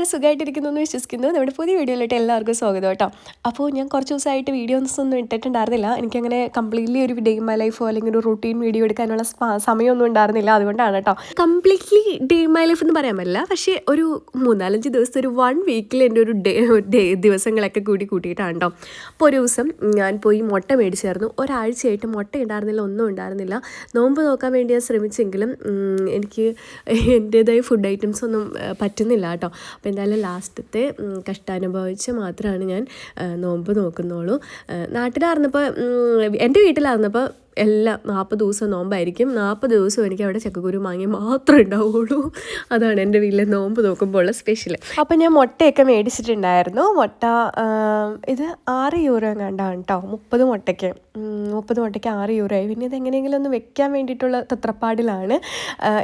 എല്ലാവരും സുഖമായിട്ടിരിക്കുന്നു എന്ന് വിശ്വസിക്കുന്നു. നമ്മുടെ പുതിയ വീഡിയോയിലോട്ട് എല്ലാവർക്കും സ്വാഗതം കേട്ടോ. അപ്പോൾ ഞാൻ കുറച്ച് ദിവസമായിട്ട് വീഡിയോസ് ഒന്നും ഇട്ടിട്ടുണ്ടായിരുന്നില്ല. എനിക്കങ്ങനെ കംപ്ലീറ്റ്ലി ഒരു ഡേ മൈ ലൈഫോ അല്ലെങ്കിൽ ഒരു റൂട്ടീൻ വീഡിയോ എടുക്കാനുള്ള സമയമൊന്നും ഉണ്ടായിരുന്നില്ല. അതുകൊണ്ടാണ് കേട്ടോ. കംപ്ലീറ്റ്ലി ഡേ മൈ ലൈഫ് എന്ന് പറയാൻ പറ്റില്ല. പക്ഷേ ഒരു മൂന്നാലഞ്ച് ദിവസം ഒരു വൺ വീക്കിൽ എന്റെ ഒരു ഡേ ഡേ ദിവസങ്ങളൊക്കെ കൂടി കൂട്ടിയിട്ടാണ് കേട്ടോ. അപ്പോൾ ഒരു ദിവസം ഞാൻ പോയി മുട്ട മേടിച്ചായിരുന്നു. ഒരാഴ്ചയായിട്ട് മുട്ട ഉണ്ടായിരുന്നില്ല ഒന്നും ഉണ്ടായിരുന്നില്ല. നോമ്പ് നോക്കാൻ വേണ്ടി ഞാൻ ശ്രമിച്ചെങ്കിലും എനിക്ക് എന്റേതായ ഫുഡ് ഐറ്റംസ് ഒന്നും പറ്റുന്നില്ല കേട്ടോ. അപ്പോൾ എന്തായാലും ലാസ്റ്റത്തെ കഷ്ടാനുഭവിച്ച് മാത്രമാണ് ഞാൻ നോമ്പ് നോക്കുന്നുള്ളൂ. നാട്ടിലാർന്നപ്പോൾ എന്റെ വീട്ടിലായിരുന്നപ്പോൾ എല്ലാം നാൽപ്പത് ദിവസം നോമ്പായിരിക്കും. നാൽപ്പത് ദിവസം എനിക്ക് അവിടെ ചക്കക്കുരു മാങ്ങി മാത്രമേ ഉണ്ടാവുള്ളൂ. അതാണ് എന്റെ വീട്ടിലെ നോമ്പ് നോക്കുമ്പോൾ ഉള്ള സ്പെഷ്യൽ അപ്പം ഞാൻ മുട്ടയൊക്കെ മേടിച്ചിട്ടുണ്ടായിരുന്നു. മുട്ട ഇത് ആറ് യൂറോ എങ്ങാണ്ടാണ് കേട്ടോ മുപ്പത് മുട്ടയ്ക്ക്. മുപ്പത് മുട്ടയ്ക്ക് ആറ് യൂറോ ആയി. പിന്നെ ഇത് എങ്ങനെയെങ്കിലും ഒന്ന് വെക്കാൻ വേണ്ടിയിട്ടുള്ള തത്രപ്പാടിലാണ്.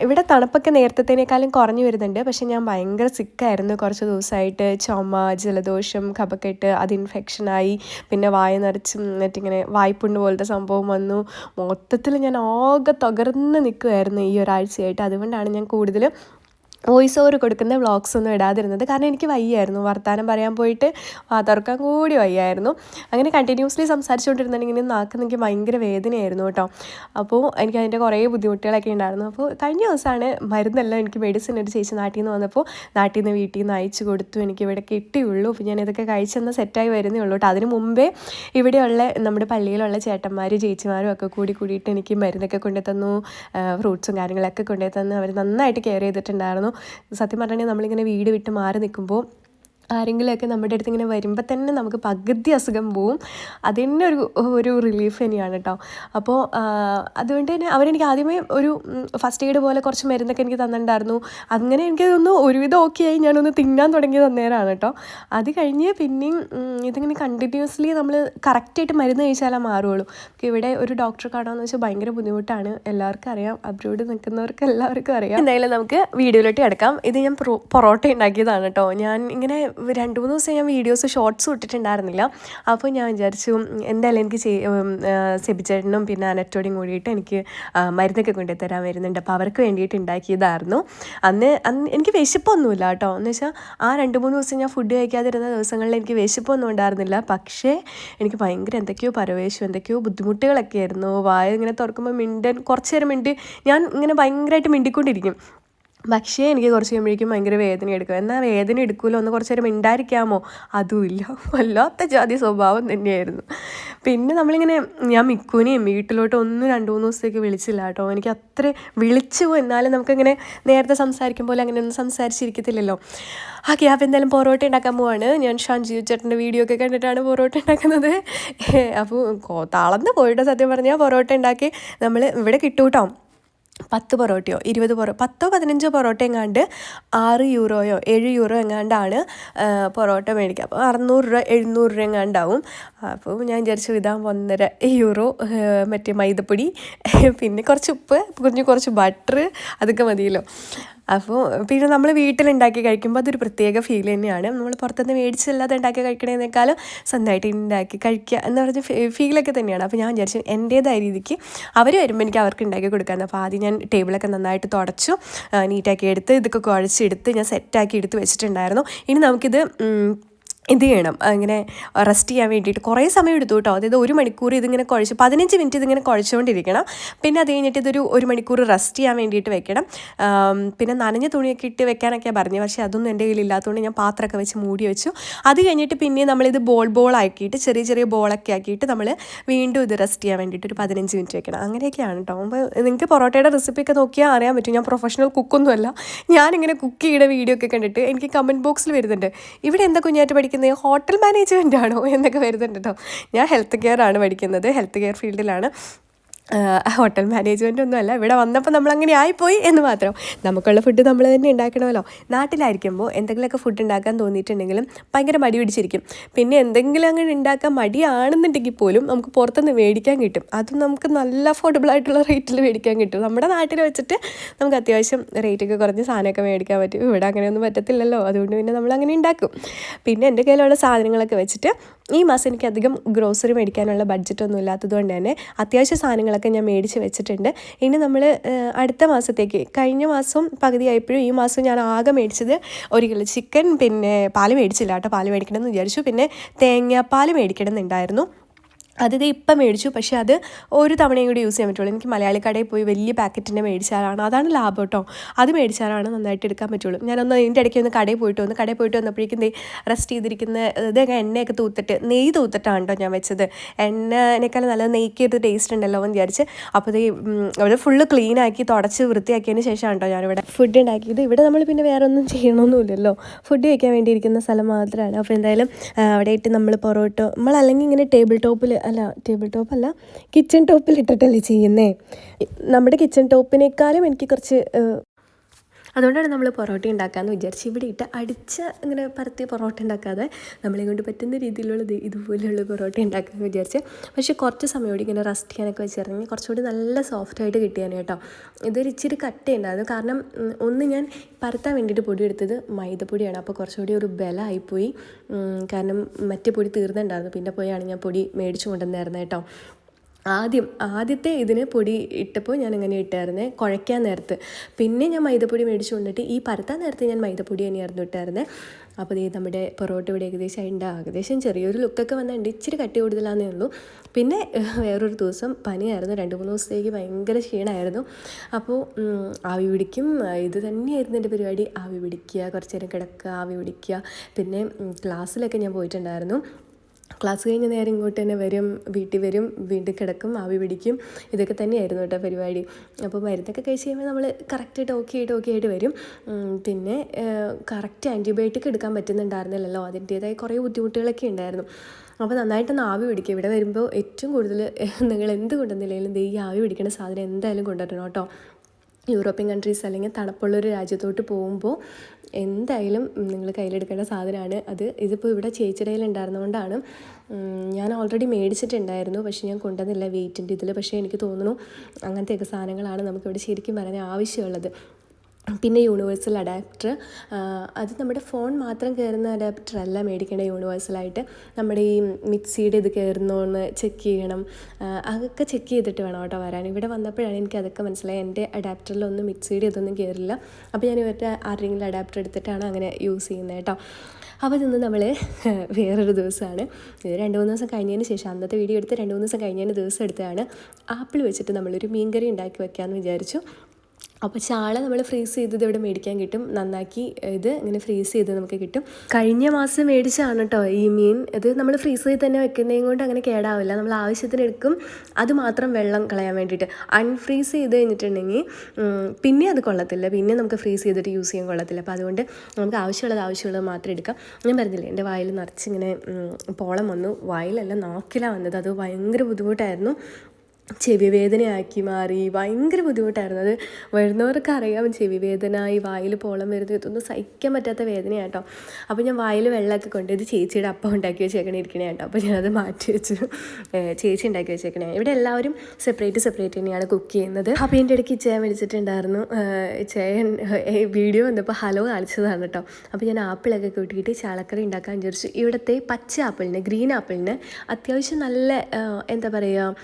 ഇവിടെ തണുപ്പൊക്കെ നേരത്തേനേക്കാളും കുറഞ്ഞു വരുന്നുണ്ട്. പക്ഷെ ഞാൻ ഭയങ്കര സിക്കായിരുന്നു കുറച്ച് ദിവസമായിട്ട് ചുമ ജലദോഷം കപക്കെട്ട് അത് ഇൻഫെക്ഷനായി പിന്നെ വായ നിറച്ചും എന്നിട്ടിങ്ങനെ വായ്പുണ്ണ് പോലത്തെ സംഭവം വന്നു. മൊത്തത്തിൽ ഞാൻ ആകെ തകർന്ന് നിൽക്കുമായിരുന്നു ഈ ഒരാഴ്ചയായിട്ട്. അതുകൊണ്ടാണ് ഞാൻ കൂടുതൽ വോയിസ് ഓവർ കൊടുക്കുന്ന വ്ളോഗ്സ് ഒന്നും ഇടാതിരുന്നത്. കാരണം എനിക്ക് വയ്യായിരുന്നു. വർത്തമാനം പറയാൻ പോയിട്ട് തുറക്കാൻ കൂടി വയ്യായിരുന്നു. അങ്ങനെ കണ്ടിന്യൂസ്ലി സംസാരിച്ചുകൊണ്ടിരുന്നുണ്ടെങ്കിൽ നാക്ക് എനിക്ക് ഭയങ്കര വേദനയായിരുന്നു കേട്ടോ. അപ്പോൾ എനിക്ക് അതിന്റെ കുറേ ബുദ്ധിമുട്ടുകളൊക്കെ ഉണ്ടായിരുന്നു. അപ്പോൾ കഴിഞ്ഞ ദിവസമാണ് മരുന്നെല്ലാം എനിക്ക് മെഡിസിൻ ഒരു ചേച്ചി നാട്ടിൽ നിന്ന് വന്നപ്പോൾ നാട്ടിൽ നിന്ന് വീട്ടിൽ നിന്ന് അയച്ചു കൊടുത്തു. എനിക്ക് ഇവിടെ കിട്ടിയുള്ളൂ. അപ്പോൾ ഞാൻ ഇതൊക്കെ കഴിച്ചെന്ന് സെറ്റായി വരുന്നേ ഉള്ളൂ കേട്ടോ. അതിന് മുമ്പേ ഇവിടെയുള്ള നമ്മുടെ പള്ളിയിലുള്ള ചേട്ടന്മാർ ചേച്ചിമാരും ഒക്കെ കൂടി കൂടിയിട്ട് എനിക്ക് മരുന്നൊക്കെ കൊണ്ടുതന്നു ഫ്രൂട്ട്സും കാര്യങ്ങളൊക്കെ കൊണ്ടുതന്നു. അവർ നന്നായിട്ട് കെയർ ചെയ്തിട്ടുണ്ടായിരുന്നു. സത്യം പറഞ്ഞാൽ നമ്മളിങ്ങനെ വീട് വിട്ട് മാറി നിൽക്കുമ്പോൾ ആരെങ്കിലുമൊക്കെ നമ്മുടെ അടുത്ത് ഇങ്ങനെ വരുമ്പോൾ തന്നെ നമുക്ക് പകുതി അസുഖം പോവും. അത് തന്നെ ഒരു ഒരു റിലീഫ് തന്നെയാണ് കേട്ടോ അപ്പോൾ അതുകൊണ്ട് തന്നെ അവരെനിക്ക് ആദ്യമേ ഒരു ഫസ്റ്റ് എയ്ഡ് പോലെ കുറച്ച് മരുന്നൊക്കെ എനിക്ക് തന്നിട്ടുണ്ടായിരുന്നു. അങ്ങനെ എനിക്കതൊന്ന് ഒരുവിധം ഓക്കെ ആയി ഞാനൊന്ന് തിന്നാൻ തുടങ്ങി തന്നേരാണ് കേട്ടോ അത് കഴിഞ്ഞ് പിന്നെയും ഇതിങ്ങനെ കണ്ടിന്യൂസ്ലി നമ്മൾ കറക്റ്റായിട്ട് മരുന്ന് കഴിച്ചാലേ നമുക്ക് ഇവിടെ ഒരു ഡോക്ടറെ കാണാമെന്ന് വെച്ചാൽ ഭയങ്കര ബുദ്ധിമുട്ടാണ്. എല്ലാവർക്കും അറിയാം. അബ്രോഡ് നിൽക്കുന്നവർക്ക് എല്ലാവർക്കും അറിയാം. എന്തായാലും നമുക്ക് വീഡിയോയിലോട്ട് കിടക്കാം. ഇത് ഞാൻ പൊറോട്ട ഉണ്ടാക്കിയതാണ് കേട്ടോ ഞാൻ ഇങ്ങനെ രണ്ട് മൂന്ന് ദിവസം ഞാൻ വീഡിയോസ് ഷോർട്സ് ഇട്ടിട്ടുണ്ടായിരുന്നില്ല. അപ്പോൾ ഞാൻ വിചാരിച്ചു എന്തായാലും എനിക്ക് സെബിച്ചേട്ടനും പിന്നെ അനറ്റോടും കൂടിയിട്ട് എനിക്ക് മരുന്നൊക്കെ കൊണ്ടുതരാൻ വരുന്നുണ്ട്. അപ്പോൾ അവർക്ക് വേണ്ടിയിട്ട് ഉണ്ടാക്കിയതായിരുന്നു. അന്ന് അന്ന് എനിക്ക് വിശപ്പൊന്നുമില്ല കേട്ടോ. എന്ന് വെച്ചാൽ ആ രണ്ട് മൂന്ന് ദിവസം ഞാൻ ഫുഡ് കഴിക്കാതിരുന്ന ദിവസങ്ങളിൽ എനിക്ക് വിശപ്പൊന്നും ഉണ്ടായിരുന്നില്ല. പക്ഷേ എനിക്ക് ഭയങ്കര എന്തൊക്കെയോ പരവേശം എന്തൊക്കെയോ ബുദ്ധിമുട്ടുകളൊക്കെ ആയിരുന്നു വായ ഇങ്ങനെ തുറക്കുമ്പോൾ മിണ്ടൻ കുറച്ച് നേരം മിണ്ടി ഞാൻ ഇങ്ങനെ ഭയങ്കരമായിട്ട് മിണ്ടിക്കൊണ്ടിരിക്കും. പക്ഷേ എനിക്ക് കുറച്ച് കഴിയുമ്പോഴേക്കും ഭയങ്കര വേദന എടുക്കും. എന്നാൽ വേദന എടുക്കുമല്ലോ ഒന്ന് കുറച്ച് നേരം മിണ്ടായിരിക്കാമോ അതുമില്ല. വല്ലാത്ത ജാതി സ്വഭാവം തന്നെയായിരുന്നു. പിന്നെ നമ്മളിങ്ങനെ ഞാൻ മിക്കുനെയും വീട്ടിലോട്ട് ഒന്ന് രണ്ട് മൂന്ന് ദിവസത്തേക്ക് വിളിച്ചില്ല കേട്ടോ. എനിക്ക് അത്ര വിളിച്ചു എന്നാലും നമുക്കിങ്ങനെ നേരത്തെ സംസാരിക്കും പോലെ അങ്ങനെ ഒന്നും സംസാരിച്ചിരിക്കത്തില്ലല്ലോ. ആ ക്യാബ് എന്തായാലും പൊറോട്ട ഉണ്ടാക്കാൻ പോവാണ്. ഞാൻ ഷാൻജി ചേട്ടന്റെ വീഡിയോ ഒക്കെ കണ്ടിട്ടാണ് പൊറോട്ട ഉണ്ടാക്കുന്നത്. അപ്പോൾ തളർന്ന് പോയിട്ട് സത്യം പറഞ്ഞാൽ പൊറോട്ട ഉണ്ടാക്കി. നമ്മൾ ഇവിടെ കിട്ടൂട്ടോ. പത്ത് പൊറോട്ടയോ ഇരുപത് പൊറോ പത്തോ പതിനഞ്ചോ പൊറോട്ട എങ്ങാണ്ട് ആറ് യൂറോയോ ഏഴ് യൂറോ എങ്ങാണ്ടാണ് പൊറോട്ട മേടിക്കുക. അപ്പോൾ അറുന്നൂറ് രൂപ എഴുന്നൂറ് രൂപ എങ്ങാണ്ടാവും. അപ്പോൾ ഞാൻ വിചാരിച്ചു ഇതാകുമ്പോൾ ഒന്നര യൂറോ മറ്റേ മൈദപ്പൊടി പിന്നെ കുറച്ച് ഉപ്പ് കുറഞ്ഞ് കുറച്ച് ബട്ടർ അതൊക്കെ മതിയല്ലോ. അപ്പോൾ പിന്നെ നമ്മൾ വീട്ടിലുണ്ടാക്കി കഴിക്കുമ്പോൾ അതൊരു പ്രത്യേക ഫീൽ തന്നെയാണ്. നമ്മൾ പുറത്തുനിന്ന് മേടിച്ചല്ലാതെ ഉണ്ടാക്കി കഴിക്കണേക്കാളും സ്വന്തമായിട്ട് ഉണ്ടാക്കി കഴിക്കുക എന്ന് പറഞ്ഞ ഫീലൊക്കെ തന്നെയാണ്. അപ്പോൾ ഞാൻ വിചാരിച്ചു എന്റേതായ രീതിക്ക് അവർ വരുമ്പോൾ എനിക്ക് അവർക്ക് ഉണ്ടാക്കി കൊടുക്കാമെന്ന് അപ്പോൾ ആദ്യം ഞാൻ ടേബിളൊക്കെ നന്നായിട്ട് തുടച്ചു നീറ്റാക്കി എടുത്ത് ഇതൊക്കെ കുഴച്ചെടുത്ത് ഞാൻ സെറ്റാക്കി എടുത്ത് വെച്ചിട്ടുണ്ടായിരുന്നു. ഇനി നമുക്കിത് ഇത് ചെയ്യണം. അങ്ങനെ റെസ്റ്റ് ചെയ്യാൻ വേണ്ടിയിട്ട് കുറേ സമയം എടുത്തു കേട്ടോ. അതായത് ഒരു മണിക്കൂർ ഇതിങ്ങനെ കുഴച്ച് പതിനഞ്ച് മിനിറ്റ് ഇതിങ്ങനെ കുഴച്ചുകൊണ്ടിരിക്കണം. പിന്നെ അത് കഴിഞ്ഞിട്ട് ഇതൊരു ഒരു മണിക്കൂർ റെസ്റ്റ് ചെയ്യാൻ വേണ്ടിയിട്ട് വെക്കണം. പിന്നെ നനഞ്ഞ തുണിയൊക്കെ ഇട്ട് വെക്കാനൊക്കെ പറഞ്ഞു പക്ഷേ അതൊന്നും എന്റെ കയ്യിൽ ഇല്ലാത്തതുകൊണ്ട് ഞാൻ പാത്രമൊക്കെ വെച്ച് മൂടി വെച്ചു. അത് കഴിഞ്ഞിട്ട് പിന്നെ നമ്മളിത് ബോൾ ബോൾ ആക്കിയിട്ട് ചെറിയ ചെറിയ ബോളൊക്കെ ആക്കിയിട്ട് നമ്മൾ വീണ്ടും ഇത് റെസ്റ്റ് ചെയ്യാൻ വേണ്ടിയിട്ട് ഒരു പതിനഞ്ച് മിനിറ്റ് വെക്കണം. അങ്ങനെയൊക്കെയാണ് കേട്ടോ അപ്പോൾ നിങ്ങൾക്ക് പൊറോട്ടയുടെ റെസിപ്പിയൊക്കെ നോക്കിയാൽ അറിയാൻ പറ്റും. ഞാൻ പ്രൊഫഷണൽ കുക്കൊന്നുമല്ല ഞാനിങ്ങനെ കുക്ക് ചെയ്യുന്ന വീഡിയോ ഒക്കെ കണ്ടിട്ട് എനിക്ക് കമന്റ് ബോക്സിൽ വരുന്നുണ്ട്. ഇവിടെ എന്താ കുഞ്ഞായിട്ട് പഠിക്കുന്നത് ഹോട്ടൽ മാനേജ്മെന്റ് ആണോ എന്നൊക്കെ വരുന്നുണ്ട് കേട്ടോ. ഞാൻ ഹെൽത്ത് കെയർ ആണ് പഠിക്കുന്നത്. ഹെൽത്ത് കെയർ ഫീൽഡിലാണ്. ഹോട്ടൽ മാനേജ്മെന്റ് ഒന്നുമല്ല ഇവിടെ വന്നപ്പോൾ നമ്മൾ അങ്ങനെ ആയിപ്പോയി എന്ന് മാത്രം. നമുക്കുള്ള ഫുഡ് നമ്മൾ തന്നെ ഉണ്ടാക്കണമല്ലോ. നാട്ടിലായിരിക്കുമ്പോൾ എന്തെങ്കിലുമൊക്കെ ഫുഡ് ഉണ്ടാക്കാൻ തോന്നിയിട്ടുണ്ടെങ്കിലും ഭയങ്കര മടി പിടിച്ചിരിക്കും. പിന്നെ എന്തെങ്കിലും അങ്ങനെ ഉണ്ടാക്കാൻ മടിയാണെന്നുണ്ടെങ്കിൽ പോലും നമുക്ക് പുറത്തുനിന്ന് മേടിക്കാൻ കിട്ടും. അതും നമുക്ക് നല്ല അഫോർഡബിൾ ആയിട്ടുള്ള റേറ്റിൽ മേടിക്കാൻ കിട്ടും. നമ്മുടെ നാട്ടിൽ വെച്ചിട്ട് നമുക്ക് അത്യാവശ്യം റേറ്റൊക്കെ കുറഞ്ഞ് സാധനമൊക്കെ മേടിക്കാൻ പറ്റും. ഇവിടെ അങ്ങനെയൊന്നും പറ്റത്തില്ലല്ലോ. അതുകൊണ്ട് പിന്നെ നമ്മൾ അങ്ങനെ ഉണ്ടാക്കും. പിന്നെ എന്റെ കയ്യിലുള്ള സാധനങ്ങളൊക്കെ വെച്ചിട്ട് ഈ മാസം എനിക്ക് അധികം ഗ്രോസറി മേടിക്കാനുള്ള ബഡ്ജറ്റൊന്നും ഇല്ലാത്തത് കൊണ്ട് തന്നെ അത്യാവശ്യ സാധനങ്ങളൊക്കെ ഞാൻ മേടിച്ച് വെച്ചിട്ടുണ്ട്. ഇനി നമ്മൾ അടുത്ത മാസത്തേക്ക് കഴിഞ്ഞ മാസം പകുതിയായപ്പോഴും ഈ മാസം ഞാൻ ആകെ മേടിച്ചത് ഒരു കിലോ ചിക്കൻ പിന്നെ പാൽ മേടിച്ചില്ല കേട്ടോ. പാൽ മേടിക്കണമെന്ന് വിചാരിച്ചു. പിന്നെ തേങ്ങാപ്പാൽ മേടിക്കണം എന്നുണ്ടായിരുന്നു അത് ഇപ്പം മേടിച്ചു. പക്ഷേ അത് ഒരു തവണയും കൂടി യൂസ് ചെയ്യാൻ പറ്റുള്ളൂ. എനിക്ക് മലയാളി കടയിൽ പോയി വലിയ പാക്കറ്റിന്റെ മേടിച്ചാലാണ് അതാണ് ലാഭം കേട്ടോ. അത് മേടിച്ചാലാണ് നന്നായിട്ട് എടുക്കാൻ പറ്റുള്ളൂ. ഞാനൊന്ന് ഇതിന്റെ ഇടയ്ക്ക് ഒന്ന് കടയിൽ പോയിട്ട് വന്ന്. കടയിൽ പോയിട്ട് വന്നപ്പോഴേക്കും ദേ റെസ്റ്റ് ചെയ്തിരിക്കുന്ന ഇത് എണ്ണയൊക്കെ തൂത്തിട്ട് നെയ്യ് തൂത്തിട്ടാണ് കേട്ടോ ഞാൻ വെച്ചത്. എണ്ണേക്കാളും നല്ല നെയ്ക്ക് ഒരു ടേസ്റ്റ് ഉണ്ടല്ലോ എന്ന് വിചാരിച്ച്. അപ്പോൾ ഇത് ഇവിടെ ഫുള്ള് ക്ലീൻ ആക്കി തുടച്ച് വൃത്തിയാക്കിയതിന് ശേഷമാണ് കേട്ടോ ഞാനിവിടെ ഫുഡ് ഉണ്ടാക്കിയത്. ഇവിടെ നമ്മൾ പിന്നെ വേറെ ഒന്നും ചെയ്യണമൊന്നുമില്ലല്ലോ. ഫുഡ് കഴിക്കാൻ വേണ്ടിയിരിക്കുന്ന സ്ഥലം മാത്രമാണ്. അപ്പോൾ എന്തായാലും ആ, അവിടെ ഇട്ട് നമ്മൾ പൊറോട്ടോ നമ്മൾ അല്ലെങ്കിൽ ഇങ്ങനെ ടേബിൾ ടോപ്പിൽ അല്ല ടേബിൾ ടോപ്പ് അല്ല കിച്ചൺ ടോപ്പിൽ ഇട്ടിട്ടല്ലേ ചെയ്യുന്നേ? നമ്മുടെ കിച്ചൺ ടോപ്പിനേക്കാളും എനിക്ക് കുറച്ച് അതുകൊണ്ടാണ് നമ്മൾ പൊറോട്ട ഉണ്ടാക്കാമെന്ന് വിചാരിച്ച് ഇവിടെ ഇട്ട് അടിച്ച് ഇങ്ങനെ പരത്തിയ പൊറോട്ട ഉണ്ടാക്കാതെ നമ്മളെ കൊണ്ട് പറ്റുന്ന രീതിയിലുള്ളത് ഇതുപോലെയുള്ള പൊറോട്ട ഉണ്ടാക്കാമെന്ന് വിചാരിച്ച്. പക്ഷേ കുറച്ച് സമയം ഇങ്ങനെ റസ്റ്റ് ചെയ്യാനൊക്കെ വെച്ചിറങ്ങി കുറച്ചുകൂടി നല്ല സോഫ്റ്റായിട്ട് കിട്ടിയാണ് കേട്ടോ. ഇതൊരു ഇച്ചിരി കട്ടയുണ്ടായിരുന്നു. കാരണം ഒന്ന് ഞാൻ പരത്താൻ വേണ്ടിയിട്ട് പൊടി എടുത്തത് മൈദപ്പൊടിയാണ്. അപ്പോൾ കുറച്ചുകൂടി ഒരു ബലമായിപ്പോയി. കാരണം മറ്റേ പൊടി തീർന്നിട്ടുണ്ടായിരുന്നു. പിന്നെ പോയാണ് ഞാൻ പൊടി മേടിച്ചു കൊണ്ടുവന്നായിരുന്നു കേട്ടോ. ആദ്യം ആദ്യത്തെ ഇതിന് പൊടി ഇട്ടപ്പോൾ ഞാൻ അങ്ങനെ ഇട്ടായിരുന്നേ കുഴയ്ക്കാൻ നേരത്ത്. പിന്നെ ഞാൻ മൈദപ്പൊടി മേടിച്ചു കൊണ്ടിട്ട് ഈ പരത്താൻ നേരത്ത് ഞാൻ മൈദപ്പൊടി തന്നെയായിരുന്നു ഇട്ടായിരുന്നേ. അപ്പോൾ ഈ നമ്മുടെ പൊറോട്ട ഇവിടെ ഏകദേശം ഉണ്ട് ഏകദേശം ചെറിയൊരു ലുക്കൊക്കെ വന്നിട്ടുണ്ട്. ഇച്ചിരി കട്ടി കൂടുതലാന്നേ ഉള്ളൂ. പിന്നെ വേറൊരു ദിവസം പനിയായിരുന്നു. രണ്ട് മൂന്ന് ദിവസത്തേക്ക് ഭയങ്കര ക്ഷീണമായിരുന്നു. അപ്പോൾ ആവി പിടിക്കും. ഇത് തന്നെയായിരുന്നു എന്റെ പരിപാടി. ആവി പിടിക്കുക കുറച്ച് നേരം കിടക്കുക ആവി പിടിക്കുക. പിന്നെ ക്ലാസ്സിലൊക്കെ ഞാൻ പോയിട്ടുണ്ടായിരുന്നു. ക്ലാസ് കഴിഞ്ഞ നേരം ഇങ്ങോട്ട് തന്നെ വരും വീട്ടിൽ വരും വീണ്ടും കിടക്കും ആവി പിടിക്കും. ഇതൊക്കെ തന്നെയായിരുന്നു കേട്ടോ പരിപാടി. അപ്പോൾ മരുന്നൊക്കെ കഴിച്ച് കഴിയുമ്പോൾ നമ്മൾ കറക്റ്റായിട്ട് ഓക്കെ ആയിട്ട് ഓക്കെ ആയിട്ട് വരും. പിന്നെ കറക്റ്റ് ആന്റിബയോട്ടിക് എടുക്കാൻ പറ്റുന്നുണ്ടായിരുന്നില്ലല്ലോ. അതിന്റേതായ കുറേ ബുദ്ധിമുട്ടുകളൊക്കെ ഉണ്ടായിരുന്നു. അപ്പോൾ നന്നായിട്ടൊന്ന് ആവി പിടിക്കുക. ഇവിടെ വരുമ്പോൾ ഏറ്റവും കൂടുതൽ നിങ്ങൾ എന്ത് കൊണ്ടുവന്നില്ലെങ്കിലും ഈ ആവി പിടിക്കുന്ന സാധനം എന്തായാലും കൊണ്ടുവരണം കേട്ടോ. യൂറോപ്യൻ കൺട്രീസ് അല്ലെങ്കിൽ തണുപ്പുള്ളൊരു രാജ്യത്തോട്ട് പോകുമ്പോൾ എന്തായാലും നിങ്ങൾ കയ്യിലെടുക്കേണ്ട സാധനമാണ് അത്. ഇതിപ്പോൾ ഇവിടെ ചേച്ചിയുടെ ഉണ്ടായിരുന്നുകൊണ്ടാണ് ഞാൻ ഓൾറെഡി മേടിച്ചിട്ടുണ്ടായിരുന്നു പക്ഷേ ഞാൻ കൊണ്ടുവന്നില്ല വെയിറ്റിന്റെ ഇതിൽ പക്ഷേ എനിക്ക് തോന്നുന്നു അങ്ങനത്തെയൊക്കെ സാധനങ്ങളാണ് നമുക്കിവിടെ ശരിക്കും പറയാൻ ആവശ്യമുള്ളത്. പിന്നെ യൂണിവേഴ്സൽ അഡാപ്റ്റർ അത് നമ്മുടെ ഫോൺ മാത്രം കയറുന്ന അഡാപ്റ്റർ അല്ല മേടിക്കേണ്ട യൂണിവേഴ്സലായിട്ട് നമ്മുടെ ഈ മിക്സിയുടെ ഇത് കയറുന്നോ എന്ന് ചെക്ക് ചെയ്യണം അതൊക്കെ ചെക്ക് ചെയ്തിട്ട് വേണം കേട്ടോ വരാൻ. ഇവിടെ വന്നപ്പോഴാണ് എനിക്ക് അതൊക്കെ മനസ്സിലായി എന്റെ അഡാപ്റ്ററിലൊന്നും മിക്സിയുടെ ഇതൊന്നും കയറില്ല അപ്പോൾ ഞാൻ ഇവരുടെ ആരുടെയെങ്കിലും അഡാപ്റ്റർ എടുത്തിട്ടാണ് അങ്ങനെ യൂസ് ചെയ്യുന്നത് കേട്ടോ. അപ്പോൾ ഇന്ന് നമ്മൾ വേറൊരു ദിവസമാണ്. ഇത് രണ്ട് മൂന്ന് ദിവസം കഴിഞ്ഞതിന് ശേഷം അന്നത്തെ വീഡിയോ എടുത്ത് രണ്ട് മൂന്ന് ദിവസം കഴിഞ്ഞതിന് ദിവസം എടുത്തതാണ്. ആപ്പിൾ വെച്ചിട്ട് നമ്മളൊരു മീൻകറി ഉണ്ടാക്കി വെക്കാമെന്ന് വിചാരിച്ചു. അപ്പോൾ ചാള നമ്മൾ ഫ്രീസ് ചെയ്തത് ഇവിടെ മേടിക്കാൻ കിട്ടും. നന്നാക്കി ഇത് ഇങ്ങനെ ഫ്രീസ് ചെയ്ത് നമുക്ക് കിട്ടും. കഴിഞ്ഞ മാസം മേടിച്ചാണ് കേട്ടോ ഈ മീൻ. ഇത് നമ്മൾ ഫ്രീസ് ചെയ്ത് തന്നെ വെക്കുന്നതും കൊണ്ട് അങ്ങനെ കേടാവില്ല. നമ്മൾ ആവശ്യത്തിന് എടുക്കും. അത് മാത്രം വെള്ളം കളയാൻ വേണ്ടിയിട്ട്. അൺഫ്രീസ് ചെയ്ത് കഴിഞ്ഞിട്ടുണ്ടെങ്കിൽ പിന്നെ അത് കൊള്ളത്തില്ല. പിന്നെ നമുക്ക് ഫ്രീസ് ചെയ്തിട്ട് യൂസ് ചെയ്യാൻ കൊള്ളത്തില്ല. അപ്പോൾ അതുകൊണ്ട് നമുക്ക് ആവശ്യമുള്ളത് ആവശ്യമുള്ളത് മാത്രം എടുക്കാം. ഞാൻ പറഞ്ഞില്ലേ എന്റെ വായിൽ നിറച്ചിങ്ങനെ പോളം വന്നു. വായിലല്ല നാക്കിലാണ് വന്നത്. അത് ഭയങ്കര ബുദ്ധിമുട്ടായിരുന്നു. ചെവി വേദനയാക്കി മാറി. ഭയങ്കര ബുദ്ധിമുട്ടായിരുന്നു. അത് വരുന്നവർക്ക് അറിയാം ചെവി വേദന ഈ വായിൽ പോളം വരുന്നത് ഇതൊന്നും സഹിക്കാൻ പറ്റാത്ത വേദനയാട്ടോ. അപ്പോൾ ഞാൻ വായിൽ വെള്ളമൊക്കെ കൊണ്ട് ഇത് ചേച്ചിയുടെ അപ്പം ഉണ്ടാക്കി വെച്ചേക്കണേ ഇരിക്കണേ കേട്ടോ. അപ്പോൾ ഞാനത് മാറ്റി വെച്ചു. ചേച്ചി ഉണ്ടാക്കി വെച്ചേക്കണേ. ഇവിടെ എല്ലാവരും സെപ്പറേറ്റ് സെപ്പറേറ്റ് തന്നെയാണ് കുക്ക് ചെയ്യുന്നത്. അപ്പോൾ എന്റെ ഇടയ്ക്ക് ചേൻ വിളിച്ചിട്ടുണ്ടായിരുന്നു. ചേൻ വീഡിയോ വന്നപ്പോൾ ഹലോ കാണിച്ചതാണ് കേട്ടോ. അപ്പോൾ ഞാൻ ആപ്പിളൊക്കെ കൂട്ടിയിട്ട് ചാളക്കറി ഉണ്ടാക്കാൻ വിചാരിച്ചു. ഇവിടുത്തെ പച്ച ആപ്പിളിന് ഗ്രീൻ ആപ്പിളിന് അത്യാവശ്യം നല്ല എന്താ പറയുക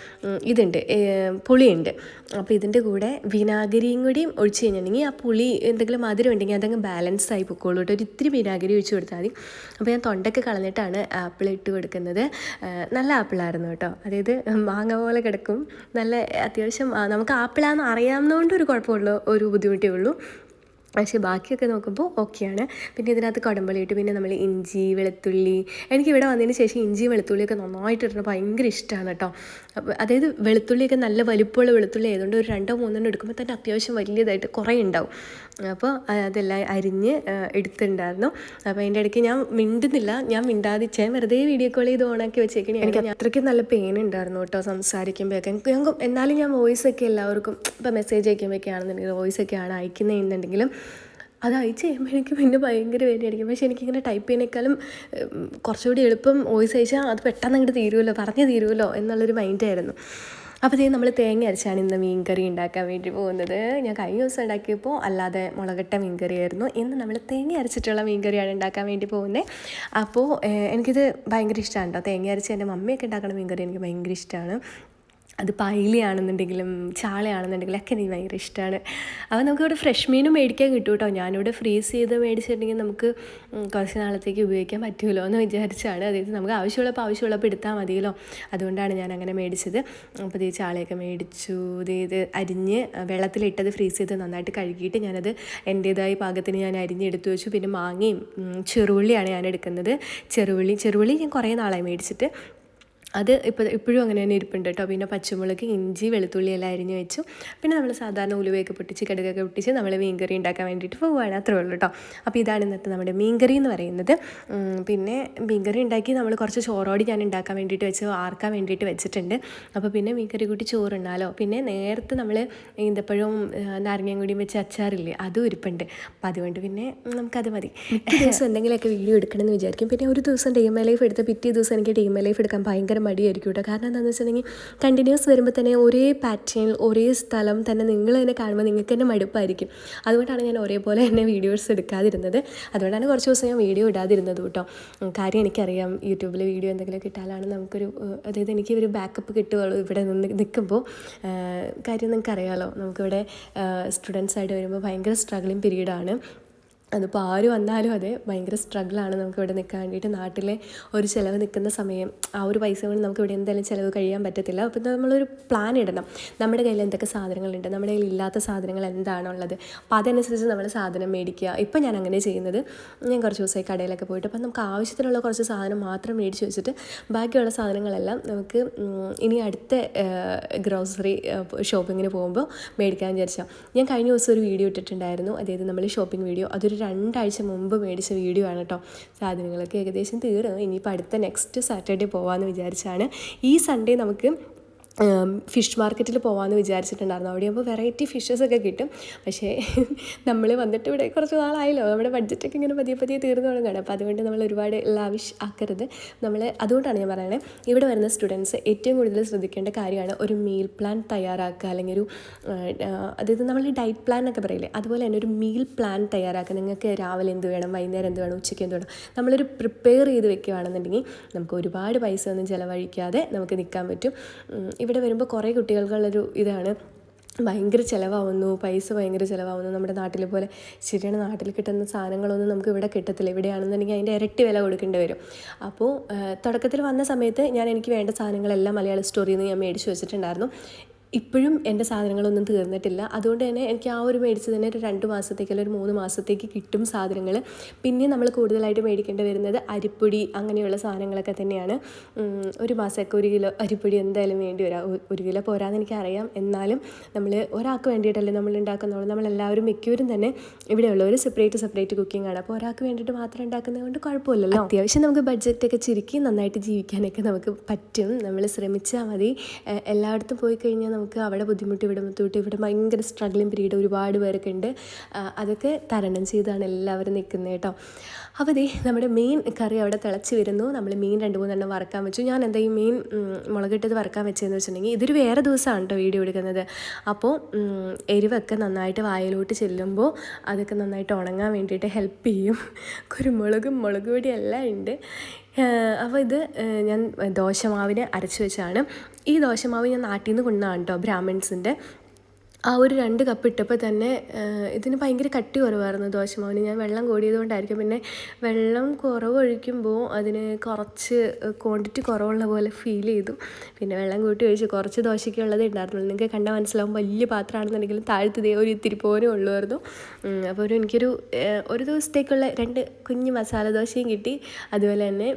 ഇതുണ്ട്. ഏഹ് പുളിയുണ്ട്. അപ്പോൾ ഇതിന്റെ കൂടെ വിനാഗിരിയും കൂടിയും ഒഴിച്ച് കഴിഞ്ഞിട്ടുണ്ടെങ്കിൽ ആ പുളി എന്തെങ്കിലും മധുരം ഉണ്ടെങ്കിൽ അതങ്ങ് ബാലൻസ് ആയി പൊക്കോളൂ കേട്ടോ. ഒരു ഇത്തിരി വിനാഗിരി ഒഴിച്ച് കൊടുത്താൽ മതി. അപ്പോൾ ഞാൻ തൊണ്ടൊക്കെ കളഞ്ഞിട്ടാണ് ആപ്പിൾ ഇട്ട് കൊടുക്കുന്നത്. നല്ല ആപ്പിളായിരുന്നു കേട്ടോ. അതായത് മാങ്ങ പോലെ കിടക്കും. നല്ല അത്യാവശ്യം നമുക്ക് ആപ്പിളാണെന്ന് അറിയാവുന്നതുകൊണ്ട് ഒരു കുഴപ്പമുള്ളൂ ഒരു ബുദ്ധിമുട്ടേ ഉള്ളൂ. പക്ഷേ ബാക്കിയൊക്കെ നോക്കുമ്പോൾ ഓക്കെയാണ്. പിന്നെ ഇതിനകത്ത് കടമ്പളി ഇട്ട് പിന്നെ നമ്മൾ ഇഞ്ചി വെളുത്തുള്ളി. എനിക്ക് ഇവിടെ വന്നതിന് ശേഷം ഇഞ്ചി വെളുത്തുള്ളിയൊക്കെ നന്നായിട്ട് ഇടുന്നത് ഭയങ്കര ഇഷ്ടമാണ് കേട്ടോ. അതായത് വെളുത്തുള്ളിയൊക്കെ നല്ല വലുപ്പമുള്ള വെളുത്തുള്ളി ആയതുകൊണ്ട് ഒരു രണ്ടോ മൂന്നെണ്ണം എടുക്കുമ്പോൾ തന്നെ അത്യാവശ്യം വലിയതായിട്ട് കുറേ ഉണ്ടാവും. അപ്പോൾ അതെല്ലാം അരിഞ്ഞ് എടുത്തിട്ടുണ്ടായിരുന്നു. അപ്പോൾ അതിന്റെ ഇടയ്ക്ക് ഞാൻ മിണ്ടുന്നില്ല. ഞാൻ മിണ്ടാതിച്ചേ വെറുതെ വീഡിയോ കോൾ ചെയ്ത് ഓണാക്കി വെച്ചേക്കണേ. എനിക്ക് അത്രയ്ക്ക് നല്ല പെയിൻ ഉണ്ടായിരുന്നു കേട്ടോ സംസാരിക്കുമ്പോഴൊക്കെ ഞാൻ എന്നാലും ഞാൻ വോയിസ് ഒക്കെ എല്ലാവർക്കും ഇപ്പോൾ മെസ്സേജ് അയക്കുമ്പോഴൊക്കെ ആണെന്നുണ്ടെങ്കിൽ വോയിസ് ഒക്കെയാണ് അയക്കുന്നതെന്നുണ്ടെങ്കിലും അത് അയച്ച് കഴിയുമ്പോൾ എനിക്ക് പിന്നെ ഭയങ്കര വേദനയായിരിക്കും പക്ഷേ എനിക്കിങ്ങനെ ടൈപ്പ് ചെയ്യുന്നേക്കാളും കുറച്ചുകൂടി എളുപ്പം വോയിസ് അയച്ചാൽ അത് പെട്ടെന്ന് അങ്ങോട്ട് തീരുമല്ലോ പറഞ്ഞ് തീരുമല്ലോ എന്നുള്ളൊരു മൈൻഡായിരുന്നു അപ്പോൾ ഇതേ നമ്മൾ തേങ്ങ അരച്ചാണ് ഇന്ന് മീൻ കറി ഉണ്ടാക്കാൻ വേണ്ടി പോകുന്നത്. ഞാൻ കഴിഞ്ഞ ദിവസം ഉണ്ടാക്കിയപ്പോൾ അല്ലാതെ മുളകട്ട മീൻ കറിയായിരുന്നു ഇന്ന് നമ്മൾ തേങ്ങ അരച്ചിട്ടുള്ള മീൻ കറിയാണ് ഉണ്ടാക്കാൻ വേണ്ടി പോകുന്നത് അപ്പോൾ എനിക്കിത് ഭയങ്കര ഇഷ്ടമാണ് കേട്ടോ തേങ്ങ അരച്ച് എന്റെ മമ്മിയൊക്കെ ഉണ്ടാക്കുന്ന മീൻ കറി എനിക്ക് ഭയങ്കര ഇഷ്ടമാണ് അത് പൈലിയാണെന്നുണ്ടെങ്കിലും ചാളയാണെന്നുണ്ടെങ്കിലും ഒക്കെ എനിക്ക് ഭയങ്കര ഇഷ്ടമാണ് അപ്പോൾ നമുക്കിവിടെ ഫ്രഷ് മീനും മേടിക്കാൻ കിട്ടും കേട്ടോ ഞാനിവിടെ ഫ്രീസ് ചെയ്ത് മേടിച്ചിട്ടുണ്ടെങ്കിൽ നമുക്ക് കുറച്ച് നാളത്തേക്ക് ഉപയോഗിക്കാൻ പറ്റുമല്ലോ എന്ന് വിചാരിച്ചാണ്. അതായത് നമുക്ക് ആവശ്യമുള്ളപ്പോൾ ആവശ്യമുള്ളപ്പോൾ എടുത്താൽ മതിയല്ലോ. അതുകൊണ്ടാണ് ഞാൻ അങ്ങനെ മേടിച്ചത്. അപ്പോൾ ഇത് ചാളയൊക്കെ മേടിച്ചു. ഇത് അരിഞ്ഞ് വെള്ളത്തിലിട്ടത് ഫ്രീസ് ചെയ്ത് നന്നായിട്ട് കഴുകിയിട്ട് ഞാനത് എന്റേതായ പാകത്തിന് ഞാൻ അരിഞ്ഞെടുത്ത് വെച്ചു. പിന്നെ മാങ്ങയും ചെറുള്ളിയാണ് ഞാൻ എടുക്കുന്നത്. ചെറുള്ളി ചെറുള്ളി ഞാൻ കുറേ നാളായി മേടിച്ചിട്ട് അത് ഇപ്പോൾ ഇപ്പോഴും അങ്ങനെ തന്നെ ഇരിപ്പുണ്ട് കേട്ടോ. പിന്നെ പച്ചമുളക് ഇഞ്ചി വെളുത്തുള്ളി എല്ലാം അരിഞ്ഞ് വെച്ചു. പിന്നെ നമ്മൾ സാധാരണ ഉലുവയൊക്കെ പൊട്ടിച്ച് കടുകൊക്കെ പൊട്ടിച്ച് നമ്മൾ മീൻകറി ഉണ്ടാക്കാൻ വേണ്ടിയിട്ട് പോവുകയാണ് അത്രേ ഉള്ളൂ കേട്ടോ. അപ്പോൾ ഇതാണ് ഇന്നത്തെ നമ്മുടെ മീൻകറി എന്ന് പറയുന്നത്. പിന്നെ മീൻകറി ഉണ്ടാക്കി നമ്മൾ കുറച്ച് ചോറോടി ഞാൻ ഉണ്ടാക്കാൻ വേണ്ടിയിട്ട് വെച്ച് ആർക്കാൻ വേണ്ടിയിട്ട് വെച്ചിട്ടുണ്ട്. അപ്പോൾ പിന്നെ മീൻകറി കൂട്ടി ചോറുണ്ടാലോ പിന്നെ നേരത്തെ നമ്മൾ ഇന്തപ്പഴവും നാരങ്ങയും കൂടിയും വെച്ച് അച്ചാറില്ലേ അതും ഇരിപ്പുണ്ട്. അപ്പം അതുകൊണ്ട് പിന്നെ നമുക്കത് മതി. മിക്ക ദിവസം എന്തെങ്കിലുമൊക്കെ വീഡിയോ എടുക്കണമെന്ന് വിചാരിക്കും. പിന്നെ ഒരു ദിവസം എ ലൈഫ് എടുത്ത പിറ്റേ ദിവസം എനിക്ക് എ ലൈഫ് എടുക്കാൻ ഭയങ്കര മടിയായിരിക്കും കേട്ടോ. കാരണം എന്താണെന്ന് വെച്ചിട്ടുണ്ടെങ്കിൽ കണ്ടിന്യൂസ് വരുമ്പോൾ തന്നെ ഒരേ പാറ്റേൺ ഒരേ സ്ഥലം തന്നെ നിങ്ങൾ തന്നെ കാണുമ്പോൾ നിങ്ങൾക്ക് തന്നെ മടുപ്പായിരിക്കും. അതുകൊണ്ടാണ് ഞാൻ ഒരേപോലെ തന്നെ വീഡിയോസ് എടുക്കാതിരുന്നത്. അതുകൊണ്ടാണ് കുറച്ച് ദിവസം ഞാൻ വീഡിയോ ഇടാതിരുന്നത് കേട്ടോ. കാര്യം എനിക്കറിയാം യൂട്യൂബിൽ വീഡിയോ എന്തെങ്കിലും കിട്ടാലാണ് നമുക്കൊരു അതായത് എനിക്ക് ഒരു ബാക്കപ്പ് കിട്ടുകയുള്ളൂ ഇവിടെ നിന്ന് നിൽക്കുമ്പോൾ കാര്യം നിങ്ങൾക്കറിയാമല്ലോ നമുക്കിവിടെ സ്റ്റുഡൻസ് ആയിട്ട് വരുമ്പോൾ ഭയങ്കര സ്ട്രഗിളിങ് പീരീഡാണ് അതിപ്പോൾ ആര് വന്നാലും അതെ ഭയങ്കര സ്ട്രഗിളാണ് നമുക്ക് ഇവിടെ നിൽക്കാൻ വേണ്ടിയിട്ട് നാട്ടിലെ ഒരു ചിലവ് നിൽക്കുന്ന സമയം. ആ ഒരു പൈസ കൊണ്ട് നമുക്ക് ഇവിടെ എന്തായാലും ചിലവ് കഴിയാൻ പറ്റത്തില്ല. അപ്പോൾ നമ്മളൊരു പ്ലാൻ ഇടണം. നമ്മുടെ കയ്യിൽ എന്തൊക്കെ സാധനങ്ങളുണ്ട്? നമ്മുടെ കയ്യിൽ ഇല്ലാത്ത സാധനങ്ങൾ എന്താണുള്ളത്? അപ്പോൾ അതനുസരിച്ച് നമ്മൾ സാധനം മേടിക്കുക. ഇപ്പം ഞാൻ അങ്ങനെ ചെയ്യുന്നത്. ഞാൻ കുറച്ച് ദിവസമായി കടയിലൊക്കെ പോയിട്ട് അപ്പം നമുക്ക് ആവശ്യത്തിനുള്ള കുറച്ച് സാധനം മാത്രം മേടിച്ച് വെച്ചിട്ട് ബാക്കിയുള്ള സാധനങ്ങളെല്ലാം നമുക്ക് ഇനി അടുത്ത ഗ്രോസറി ഷോപ്പിങ്ങിന് പോകുമ്പോൾ മേടിക്കാൻ വിചാരിച്ചാൽ ഞാൻ കഴിഞ്ഞ ദിവസം ഒരു വീഡിയോ ഇട്ടിട്ടുണ്ടായിരുന്നു. അതായത് നമ്മൾ ഷോപ്പിംഗ് വീഡിയോ അതൊരു രണ്ടാഴ്ച മുമ്പ് മേടിച്ച വീഡിയോ ആണ് കേട്ടോ സാധനങ്ങളൊക്കെ ഏകദേശം തീർന്നു. ഇനിയിപ്പോൾ അടുത്ത നെക്സ്റ്റ് സാറ്റർഡേ പോകാമെന്ന് വിചാരിച്ചാണ്. ഈ സൺഡേ നമുക്ക് ഫിഷ് മാർക്കറ്റിൽ പോകാമെന്ന് വിചാരിച്ചിട്ടുണ്ടായിരുന്നു. അവിടെ ആകുമ്പോൾ വെറൈറ്റി ഫിഷസ് ഒക്കെ കിട്ടും. പക്ഷേ നമ്മൾ വന്നിട്ട് ഇവിടെ കുറച്ച് നാളായല്ലോ. നമ്മുടെ ബഡ്ജറ്റൊക്കെ ഇങ്ങനെ പതിയെ പതിയെ തീർന്നു തുടങ്ങുകയാണ്. അപ്പോൾ അതുകൊണ്ട് നമ്മൾ ഒരുപാട് ലാവിഷ് ആക്കരുത്. നമ്മൾ അതുകൊണ്ടാണ് ഞാൻ പറയുന്നത് ഇവിടെ വരുന്ന സ്റ്റുഡൻസ് ഏറ്റവും കൂടുതൽ ശ്രദ്ധിക്കേണ്ട കാര്യമാണ് ഒരു മീൽ പ്ലാൻ തയ്യാറാക്കുക. അല്ലെങ്കിൽ ഒരു അതായത് നമ്മൾ ഡയറ്റ് പ്ലാൻ എന്നൊക്കെ പറയില്ലേ? അതുപോലെ തന്നെ ഒരു മീൽ പ്ലാൻ തയ്യാറാക്കുക. നിങ്ങൾക്ക് രാവിലെ എന്ത് വേണം? വൈകുന്നേരം എന്ത് വേണം? ഉച്ചയ്ക്ക് എന്ത് വേണം? നമ്മളൊരു പ്രിപ്പയർ ചെയ്ത് വെക്കുകയാണെന്നുണ്ടെങ്കിൽ നമുക്ക് ഒരുപാട് പൈസ ഒന്നും ചിലവഴിക്കാതെ നമുക്ക് നിൽക്കാൻ പറ്റും. ഇവിടെ വരുമ്പോൾ കുറേ കുട്ടികൾക്കുള്ളൊരു ഇതാണ്. ഭയങ്കര ചിലവാകുന്നു പൈസ ഭയങ്കര ചിലവാകുന്നു നമ്മുടെ നാട്ടിലെ പോലെ ശരിയാണ് നാട്ടിൽ കിട്ടുന്ന സാധനങ്ങളൊന്നും നമുക്ക് ഇവിടെ കിട്ടത്തില്ല. ഇവിടെയാണെന്നുണ്ടെങ്കിൽ അതിന്റെ ഇരട്ടി വില കൊടുക്കേണ്ടി വരും. അപ്പോൾ തുടക്കത്തിൽ വന്ന സമയത്ത് ഞാൻ എനിക്ക് വേണ്ട സാധനങ്ങളെല്ലാം മലയാള സ്റ്റോറിയിൽ നിന്ന് ഞാൻ മേടിച്ച് വെച്ചിട്ടുണ്ടായിരുന്നു. ഇപ്പോഴും എന്റെ സാധനങ്ങളൊന്നും തീർന്നിട്ടില്ല. അതുകൊണ്ട് തന്നെ എനിക്ക് ആ ഒരു മേടിച്ച് തന്നെ ഒരു രണ്ട് മാസത്തേക്ക് അല്ലെങ്കിൽ ഒരു മൂന്ന് മാസത്തേക്ക് കിട്ടും സാധനങ്ങൾ പിന്നെ നമ്മൾ കൂടുതലായിട്ട് മേടിക്കേണ്ടി വരുന്നത് അരിപ്പൊടി അങ്ങനെയുള്ള സാധനങ്ങളൊക്കെ തന്നെയാണ്. ഒരു മാസമൊക്കെ ഒരു കിലോ അരിപ്പൊടി എന്തായാലും വേണ്ടി വരാം. ഒരു കിലോ പോരാന്ന് എനിക്കറിയാം. എന്നാലും നമ്മൾ ഒരാൾക്ക് വേണ്ടിയിട്ടല്ലേ നമ്മൾ ഉണ്ടാക്കുന്നുള്ളൂ. നമ്മളെല്ലാവരും മിക്കവരും തന്നെ ഇവിടെയുള്ളവർ സെപ്പറേറ്റ് സെപ്പറേറ്റ് കുക്കിംഗ് ആണ്. അപ്പോൾ ഒരാൾക്ക് വേണ്ടിയിട്ട് മാത്രം ഉണ്ടാക്കുന്നത് കൊണ്ട് കുഴപ്പമില്ലല്ലോ. അത്യാവശ്യം നമുക്ക് ബഡ്ജറ്റൊക്കെ ചുരുക്കി നന്നായിട്ട് ജീവിക്കാനൊക്കെ നമുക്ക് പറ്റും. നമ്മൾ ശ്രമിച്ചാൽ മതി. എല്ലായിടത്തും പോയി കഴിഞ്ഞാൽ നമുക്ക് അവിടെ ബുദ്ധിമുട്ട് ഇവിടെ ബുദ്ധിമുട്ട് ഇവിടെ ഭയങ്കര സ്ട്രഗ്ലിങ് പീരീഡ് ഒരുപാട് പേരൊക്കെ ഉണ്ട്. അതൊക്കെ തരണം ചെയ്താണ് എല്ലാവരും നിൽക്കുന്നത് കേട്ടോ. അപ്പോൾ നമ്മുടെ മെയിൻ കറി അവിടെ തിളച്ച് വരുന്നു. നമ്മൾ മീൻ രണ്ട് മൂന്നെണ്ണം വറക്കാൻ വെച്ചു. ഞാൻ എന്താ ഈ മീൻ മുളകിട്ടത് വറക്കാൻ വെച്ചതെന്ന് വെച്ചിട്ടുണ്ടെങ്കിൽ ഇതൊരു വേറെ ദിവസമാണ് കേട്ടോ വീഡിയോ എടുക്കുന്നത്. അപ്പോൾ എരിവൊക്കെ നന്നായിട്ട് വായിലോട്ട് ചെല്ലുമ്പോൾ അതൊക്കെ നന്നായിട്ട് ഉണങ്ങാൻ വേണ്ടിയിട്ട് ഹെൽപ്പ് ചെയ്യും. കുരുമുളകും മുളക് ഉണ്ട്. അപ്പോൾ ഇത് ഞാൻ ദോശമാവിന് അരച്ച് വെച്ചാണ്. ഈ ദോശമാവ് ഞാൻ നാട്ടിൽ നിന്ന് കൊണ്ടുവന്നതാണ് കേട്ടോ ബ്രാഹ്മിൺസിന്റെ ആ ഒരു രണ്ട് കപ്പ് ഇട്ടപ്പോൾ തന്നെ ഇതിന് ഭയങ്കര കട്ടി കുറവായിരുന്നു ദോശമാവിന് ഞാൻ വെള്ളം കൂടിയതുകൊണ്ടായിരിക്കും പിന്നെ വെള്ളം കുറവൊഴിക്കുമ്പോൾ അതിന് കുറച്ച് ക്വാണ്ടിറ്റി കുറവുള്ള പോലെ ഫീൽ ചെയ്തു. പിന്നെ വെള്ളം കൂട്ടി ഒഴിച്ച് കുറച്ച് ദോശയ്ക്കുള്ളതേ ഉണ്ടായിരുന്നുള്ളൂ നിങ്ങൾക്ക് കണ്ടാൽ മനസ്സിലാവും വലിയ പാത്രമാണെന്നുണ്ടെങ്കിലും താഴ്ത്തതേ ഒരു ഇത്തിരി പോലും ഉള്ളുമായിരുന്നു അപ്പോൾ ഒരു എനിക്കൊരു ഒരു ദിവസത്തേക്കുള്ള രണ്ട് കുഞ്ഞ് മസാല ദോശയും കിട്ടി. അതുപോലെ തന്നെ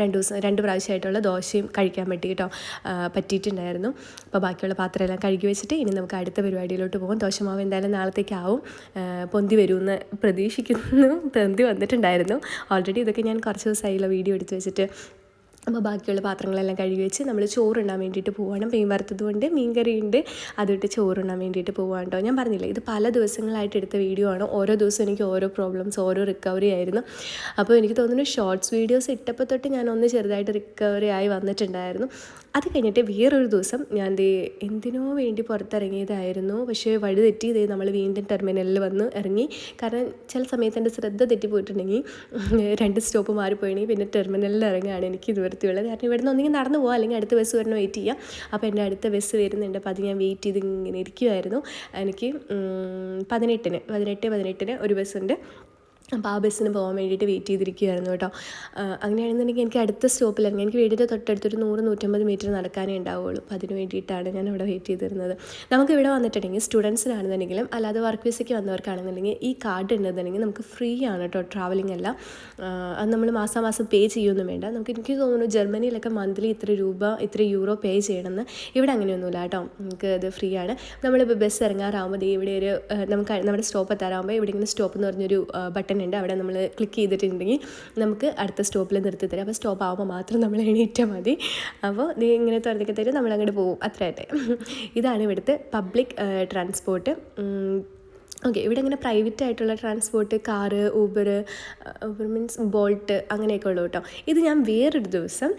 രണ്ട് ദിവസം രണ്ട് പ്രാവശ്യമായിട്ടുള്ള ദോശയും കഴിക്കാൻ പറ്റി കേട്ടോ. പറ്റിയിട്ടുണ്ടായിരുന്നു. അപ്പോൾ ബാക്കിയുള്ള പാത്രമെല്ലാം കഴുകി വെച്ചിട്ട് ഇനി നമുക്ക് അടുത്ത പരിപാടിയിലോട്ട് പോകും. ദോശമാവ് എന്തായാലും നാളത്തേക്കാവും. പൊന്തി വരുമെന്ന് പ്രതീക്ഷിക്കുന്നു. പൊന്തി വന്നിട്ടുണ്ടായിരുന്നു. ഓൾറെഡി ഇതൊക്കെ ഞാൻ കുറച്ച് ദിവസമായുള്ള വീഡിയോ എടുത്ത് വെച്ചിട്ട് അപ്പോൾ ബാക്കിയുള്ള പാത്രങ്ങളെല്ലാം കഴുകി വെച്ച് നമ്മൾ ചോറുണ്ണാൻ വേണ്ടിയിട്ട് പോവാണ്. മീൻ കറി ഉണ്ട് അതിട്ട് ചോറുണ്ണാൻ വേണ്ടിയിട്ട് പോവാണ് കേട്ടോ ഞാൻ പറഞ്ഞില്ല ഇത് പല ദിവസങ്ങളായിട്ട് എടുത്ത വീഡിയോ ആണ്. ഓരോ ദിവസം എനിക്ക് ഓരോ പ്രോബ്ലംസ് ഓരോ റിക്കവറി ആയിരുന്നു. അപ്പോൾ എനിക്ക് തോന്നുന്നു ഷോർട്സ് വീഡിയോസ് ഇട്ടപ്പോൾ തൊട്ട് ഞാൻ ഒന്ന് ചെറുതായിട്ട് റിക്കവറി ആയി വന്നിട്ടുണ്ടായിരുന്നു. അത് കഴിഞ്ഞിട്ട് വേറൊരു ദിവസം ഞാൻ ദേ എന്തിനോ വേണ്ടി പുറത്തിറങ്ങിയതായിരുന്നു. പക്ഷേ വഴി തെറ്റി ഇതേ നമ്മൾ വീണ്ടും ടെർമിനലിൽ വന്ന് ഇറങ്ങി. കാരണം ചില സമയത്ത് എന്റെ ശ്രദ്ധ തെറ്റിപ്പോയിട്ടുണ്ടെങ്കിൽ രണ്ട് സ്റ്റോപ്പ് മാറിപ്പോയിണെങ്കിൽ പിന്നെ ടെർമിനലിൽ ഇറങ്ങുകയാണ് എനിക്ക് നിവൃത്തിയുള്ളത് കാരണം ഇവിടുന്ന് ഒന്നെങ്കിൽ നടന്നു പോകാം അല്ലെങ്കിൽ അടുത്ത ബസ് വരണം വെയിറ്റ് ചെയ്യാം. അപ്പോൾ എന്റെ അടുത്ത ബസ് വരുന്നുണ്ട്. അപ്പോൾ അത് ഞാൻ വെയിറ്റ് ചെയ്ത് ഇങ്ങനെ ഇരിക്കുമായിരുന്നു എനിക്ക് പതിനെട്ടിന് പതിനെട്ട് പതിനെട്ടിന് ഒരു ബസ്സുണ്ട്. അപ്പോൾ ആ ബസ്സിന് പോകാൻ വേണ്ടിയിട്ട് വെയിറ്റ് ചെയ്തിരിക്കുകയായിരുന്നു കേട്ടോ. അങ്ങനെയാണെന്നുണ്ടെങ്കിൽ എനിക്ക് അടുത്ത സ്റ്റോപ്പിലിറങ്ങി എനിക്ക് വീടിന്റെ തൊട്ടടുത്തൊരു നൂറ് നൂറ്റമ്പത് മീറ്റർ നടക്കാനേ ഉണ്ടാവുകയുള്ളൂ അപ്പോൾ അതിന് വേണ്ടിയിട്ടാണ് ഞാൻ അവിടെ വെയിറ്റ് ചെയ്തിരുന്നത്. നമുക്ക് ഇവിടെ വന്നിട്ടുണ്ടെങ്കിൽ സ്റ്റുഡൻസിനാണെന്നുണ്ടെങ്കിലും അല്ലാതെ വർക്ക് വിസയ്ക്ക് വന്നവർക്കാണെന്നുണ്ടെങ്കിൽ ഈ കാർഡ് ഉണ്ടെന്നുണ്ടെങ്കിൽ നമുക്ക് ഫ്രീ ആണ് കേട്ടോ ട്രാവലിംഗ് എല്ലാം. ആ, അത് നമ്മൾ മാസാമാസം പേ ചെയ്യൊന്നും വേണ്ട. നമുക്ക് എനിക്ക് തോന്നുന്നു ജർമ്മനിയിലൊക്കെ മന്ത്ലി ഇത്ര രൂപ ഇത്ര യൂറോ പേ ചെയ്യണമെന്ന് ഇവിടെ അങ്ങനെയൊന്നുമില്ല കേട്ടോ. നമുക്ക് ഇത് ഫ്രീ ആണ്. നമ്മളിപ്പോൾ ബസ് ഇറങ്ങാറാകുമ്പോൾ ഇവിടെ ഒരു നമുക്ക് നമ്മുടെ സ്റ്റോപ്പ് എത്താറാകുമ്പോൾ ഇവിടെ ഇങ്ങനെ സ്റ്റോപ്പ് എന്ന് പറഞ്ഞൊരു ബട്ടൺ ഉണ്ട്. അവിടെ നമ്മൾ ക്ലിക്ക് ചെയ്തിട്ടുണ്ടെങ്കിൽ നമുക്ക് അടുത്ത സ്റ്റോപ്പിൽ നിർത്തി തരും. അപ്പോൾ സ്റ്റോപ്പ് ആകുമ്പോൾ മാത്രം നമ്മൾ എണീറ്റാൽ മതി. അപ്പോൾ നീ ഇങ്ങനെ തുറന്നൊക്കെ തരും നമ്മൾ അങ്ങോട്ട് പോകും അത്രയായിട്ട് ഇതാണ് ഇവിടുത്തെ പബ്ലിക് ട്രാൻസ്പോർട്ട് ഓക്കെ ഇവിടെ ഇങ്ങനെ പ്രൈവറ്റ് ആയിട്ടുള്ള transport car Uber Uber means Bolt അങ്ങനെയൊക്കെ ഉള്ളൂ കേട്ടോ ഇത് ഞാൻ വേറൊരു ദിവസം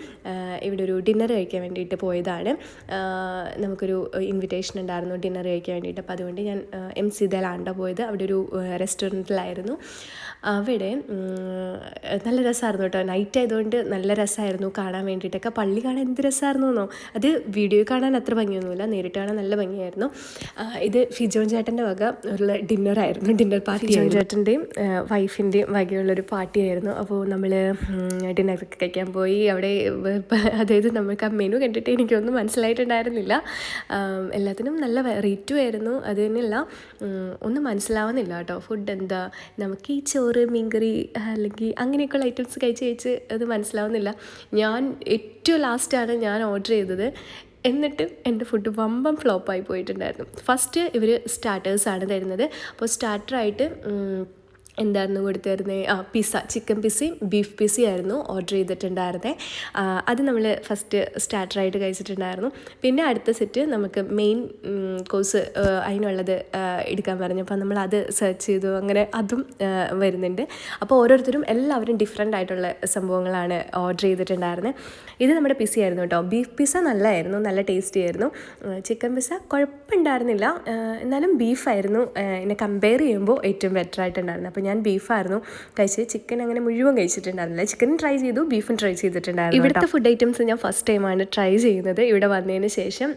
ഇവിടെ ഒരു ഡിന്നർ കഴിക്കാൻ വേണ്ടിയിട്ട് പോയതാണ്. നമുക്കൊരു ഇൻവിറ്റേഷൻ ഉണ്ടായിരുന്നു ഡിന്നർ കഴിക്കാൻ വേണ്ടിയിട്ട്. അപ്പോൾ അതുകൊണ്ട് ഞാൻ എം സി ദലാണ്ട പോയത്. അവിടെ ഒരു റെസ്റ്റോറന്റിലായിരുന്നു അവിടെ നല്ല രസമായിരുന്നു കേട്ടോ നൈറ്റ് ആയതുകൊണ്ട് നല്ല രസമായിരുന്നു കാണാൻ വേണ്ടിയിട്ടൊക്കെ. പള്ളി കാണാൻ എന്ത് രസമായിരുന്നു എന്നോ അത് വീഡിയോ കാണാൻ അത്ര ഭംഗിയൊന്നുമില്ല. നേരിട്ട് കാണാൻ നല്ല ഭംഗിയായിരുന്നു. ഇത് ഫിജോൻ ചേട്ടന്റെ വക. ഉള്ള ഡിന്നറായിരുന്നു. ഡിന്നർ പാർട്ടി ചേട്ടന്റെയും വൈഫിന്റെയും വകയുള്ളൊരു പാർട്ടിയായിരുന്നു അപ്പോൾ നമ്മൾ ഡിന്നറൊക്കെ കഴിക്കാൻ പോയി. അവിടെ അതായത് നമുക്ക് ആ മെനു കണ്ടിട്ട് എനിക്കൊന്നും മനസ്സിലായിട്ടുണ്ടായിരുന്നില്ല. എല്ലാത്തിനും നല്ല റേറ്റും ആയിരുന്നു. അത് തന്നെയല്ല ഒന്നും മനസ്സിലാവുന്നില്ല കേട്ടോ. ഫുഡ് എന്താ നമുക്ക് ഈ ചോറ് മീൻകറി അല്ലെങ്കിൽ അങ്ങനെയൊക്കെയുള്ള ഐറ്റംസ് കഴിച്ച് കഴിച്ച് അത് മനസ്സിലാവുന്നില്ല. ഞാൻ ഏറ്റവും ലാസ്റ്റാണ് ഞാൻ ഓർഡർ ചെയ്തത്. എന്നിട്ടും എന്റെ ഫുഡ് വമ്പം ഫ്ലോപ്പായി പോയിട്ടുണ്ടായിരുന്നു. ഫസ്റ്റ് ഇവർ സ്റ്റാർട്ടേഴ്സാണ് തരുന്നത്. അപ്പോൾ സ്റ്റാർട്ടറായിട്ട് എന്തായിരുന്നു കൊടുത്തിരുന്നത് ആ പിസ്സ ചിക്കൻ പിസ്സയും ബീഫ് പിസ്സയും ആയിരുന്നു ഓർഡർ ചെയ്തിട്ടുണ്ടായിരുന്നത് അത് നമ്മൾ ഫസ്റ്റ് സ്റ്റാർട്ടറായിട്ട് കഴിച്ചിട്ടുണ്ടായിരുന്നു. പിന്നെ അടുത്ത സെറ്റ് നമുക്ക് മെയിൻ കോഴ്സ് അതിനുള്ളത് എടുക്കാൻ പറഞ്ഞു. അപ്പോൾ നമ്മൾ അത് സെർച്ച് ചെയ്തു. അങ്ങനെ അതും വരുന്നുണ്ട്. അപ്പോൾ ഓരോരുത്തരും എല്ലാവരും ഡിഫറെന്റ് ആയിട്ടുള്ള സംഭവങ്ങളാണ് ഓർഡർ ചെയ്തിട്ടുണ്ടായിരുന്നത് ഇത് നമ്മുടെ പിസ്സ ആയിരുന്നു കേട്ടോ. ബീഫ് പിസ്സ നല്ലതായിരുന്നു നല്ല ടേസ്റ്റി ആയിരുന്നു. ചിക്കൻ പിസ്സ കുഴപ്പമുണ്ടായിരുന്നില്ല. എന്നാലും ബീഫായിരുന്നു എന്നെ കമ്പയർ ചെയ്യുമ്പോൾ ഏറ്റവും ബെറ്റർ ആയിട്ടുണ്ടായിരുന്നു ഞാൻ ബീഫായിരുന്നു. കഴിച്ചത് ചിക്കൻ അങ്ങനെ മുഴുവൻ കഴിച്ചിട്ടുണ്ടായിരുന്നില്ല. ചിക്കൻ ട്രൈ ചെയ്തു ബീഫും ട്രൈ ചെയ്തിട്ടുണ്ടായിരുന്നു ഇവിടുത്തെ ഫുഡ് ഐറ്റംസ് ഞാൻ ഫസ്റ്റ് ടൈമാണ് ട്രൈ ചെയ്യുന്നത്. ഇവിടെ വന്നതിന് ശേഷം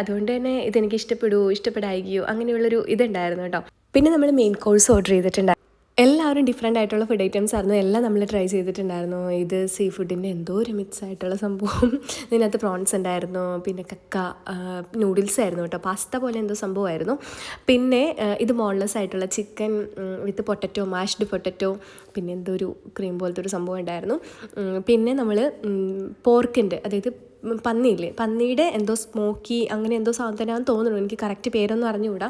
അതുകൊണ്ട് തന്നെ ഇതെനിക്ക് ഇഷ്ടപ്പെടുമോ ഇഷ്ടപ്പെടായികയോ അങ്ങനെയുള്ളൊരു ഇതുണ്ടായിരുന്നു കേട്ടോ. പിന്നെ നമ്മൾ മെയിൻ കോഴ്സ് ഓർഡർ ചെയ്തിട്ടുണ്ടായിരുന്നു. എല്ലാവരും ഡിഫറെന്റ് ആയിട്ടുള്ള ഫുഡ് ഐറ്റംസ് ആയിരുന്നു. എല്ലാം നമ്മൾ ട്രൈ ചെയ്തിട്ടുണ്ടായിരുന്നു. ഇത് സീ ഫുഡിന്റെ എന്തോ ഒരു മിക്സ് ആയിട്ടുള്ള സംഭവം. ഇതിനകത്ത് പ്രോൺസ് ഉണ്ടായിരുന്നു. പിന്നെ കക്ക നൂഡിൽസ് ആയിരുന്നു കേട്ടോ. പാസ്ത പോലെ എന്തോ സംഭവമായിരുന്നു. പിന്നെ ഇത് ബോൺലെസ് ആയിട്ടുള്ള chicken with potato mashed potato പിന്നെ എന്തോ ഒരു ക്രീം പോലത്തെ ഒരു സംഭവം ഉണ്ടായിരുന്നു. പിന്നെ നമ്മൾ പോർക്കിന്റെ അതായത് പന്നിയില്ലേ? പന്നിയുടെ എന്തോ സ്മോക്കി അങ്ങനെ എന്തോ സാധനമാണെന്ന് തോന്നുന്നു. എനിക്ക് കറക്റ്റ് പേരൊന്നും അറിഞ്ഞുകൂടാ.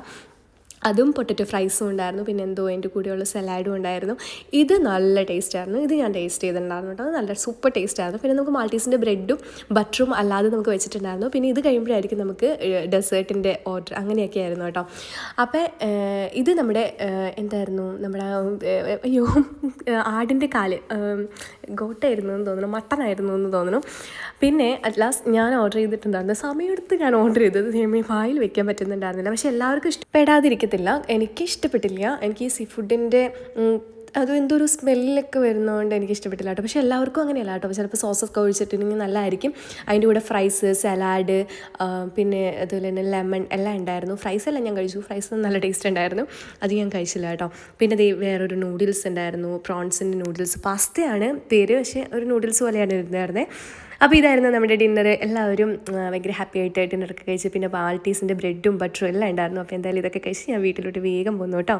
അതും പൊട്ടറ്റോ ഫ്രൈസും ഉണ്ടായിരുന്നു. പിന്നെ എന്തോ അതിന്റെ കൂടെയുള്ള സലാഡും ഉണ്ടായിരുന്നു. ഇത് നല്ല ടേസ്റ്റായിരുന്നു ഇത് ഞാൻ ടേസ്റ്റ് ചെയ്തിട്ടുണ്ടായിരുന്നു കേട്ടോ. നല്ല സൂപ്പർ ടേസ്റ്റ് ആയിരുന്നു. പിന്നെ നമുക്ക് മാൾട്ടീസിന്റെ ബ്രെഡും ബട്ടറും അല്ലാതെ നമുക്ക് വെച്ചിട്ടുണ്ടായിരുന്നു. പിന്നെ ഇത് കഴിയുമ്പോഴായിരിക്കും നമുക്ക് ഡെസേർട്ടിന്റെ ഓർഡർ അങ്ങനെയൊക്കെ ആയിരുന്നു കേട്ടോ. അപ്പോൾ ഇത് നമ്മുടെ എന്തായിരുന്നു? നമ്മുടെ അയ്യോ ആടിന്റെ കാൽ ഗോട്ടായിരുന്നു എന്ന് തോന്നുന്നു. മട്ടനായിരുന്നു എന്ന് തോന്നുന്നു. പിന്നെ അറ്റ് ലാസ്റ്റ് ഞാൻ ഓർഡർ ചെയ്തിട്ടുണ്ടായിരുന്നു. സമയമെടുത്ത് ഞാൻ ഓർഡർ ചെയ്തത്. വായിൽ വെക്കാൻ പറ്റുന്നുണ്ടായിരുന്നില്ല. പക്ഷെ എല്ലാവർക്കും ഇഷ്ടപ്പെടാതിരിക്കത്തില്ല എനിക്ക് ഇഷ്ടപ്പെട്ടില്ല എനിക്ക് ഈ സീ ഫുഡിന്റെ അതും ഒരു സ്മെല്ലൊക്കെ വരുന്നതുകൊണ്ട് എനിക്ക് ഇഷ്ടപ്പെട്ടില്ല കേട്ടോ. പക്ഷേ എല്ലാവർക്കും അങ്ങനെയല്ല കേട്ടോ. ചിലപ്പോൾ സോസൊക്കെ ഒഴിച്ചിട്ടുണ്ടെങ്കിൽ നല്ലതായിരിക്കും. അതിന്റെ കൂടെ ഫ്രൈസ് സലാഡ് പിന്നെ അതുപോലെ തന്നെ ലെമൺ എല്ലാം ഉണ്ടായിരുന്നു. ഫ്രൈസ് എല്ലാം ഞാൻ കഴിച്ചു. ഫ്രൈസ് നല്ല ടേസ്റ്റ് ഉണ്ടായിരുന്നു. അത് ഞാൻ കഴിച്ചില്ല കേട്ടോ. പിന്നെ ദേ വേറൊരു നൂഡിൽസ് ഉണ്ടായിരുന്നു. പ്രോൺസിന്റെ നൂഡിൽസ് പാസ്തയാണ് പേര്. പക്ഷേ ഒരു നൂഡിൽസ് പോലെയാണ് ഇരുന്നായിരുന്നത് അപ്പോൾ ഇതായിരുന്നു നമ്മുടെ ഡിന്നർ. എല്ലാവരും ഭയങ്കര ഹാപ്പി ആയിട്ട് ഡിന്നറൊക്കെ കഴിച്ച് പിന്നെ ബാൾട്ടീസിന്റെ ബ്രെഡും ബട്ടറും എല്ലാം ഉണ്ടായിരുന്നു. അപ്പോൾ എന്തായാലും ഇതൊക്കെ കഴിച്ച് ഞാൻ വീട്ടിലോട്ട് വേഗം പോന്നു കേട്ടോ.